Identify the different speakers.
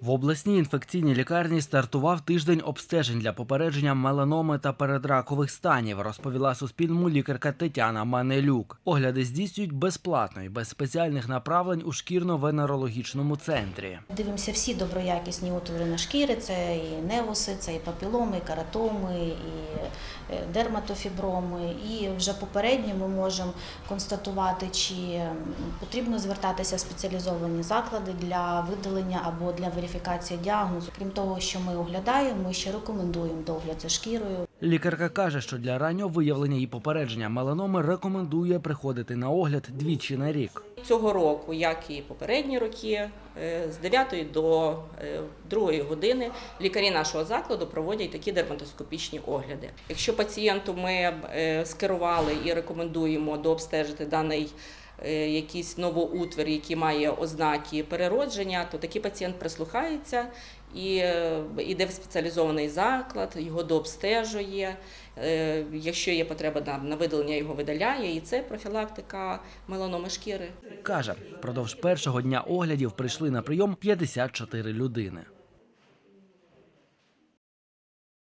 Speaker 1: В обласній інфекційній лікарні стартував тиждень обстежень для попередження меланоми та передракових станів, розповіла Суспільному лікарка Тетяна Манелюк. Огляди здійснюють безплатно і без спеціальних направлень у шкірно-венерологічному центрі.
Speaker 2: Дивимося всі доброякісні утвори на шкіри, це і невуси, це і папіломи, і каратоми, і е, дерматофіброми. І вже попередньо ми можемо констатувати, чи потрібно звертатися в спеціалізовані заклади для видалення або для верифікації діагнозу. Крім того, що ми оглядаємо, ми ще рекомендуємо догляд за шкірою.
Speaker 1: Лікарка каже, що для раннього виявлення і попередження меланоми рекомендує приходити на огляд двічі на рік.
Speaker 3: Цього року, як і попередні роки, е, з 9 до е, 2 години лікарі нашого закладу проводять такі дерматоскопічні огляди. Якщо пацієнту ми е, скерували і рекомендуємо дообстежити даний е, якийсь новоутвір, який має ознаки переродження, то такий пацієнт прислухається і е, йде в спеціалізований заклад, його дообстежує. Е, Якщо є потреба на видалення, його видаляє, і це профілактика меланоми шкіри.
Speaker 1: Каже, впродовж першого дня оглядів прийшли на прийом 54 людини.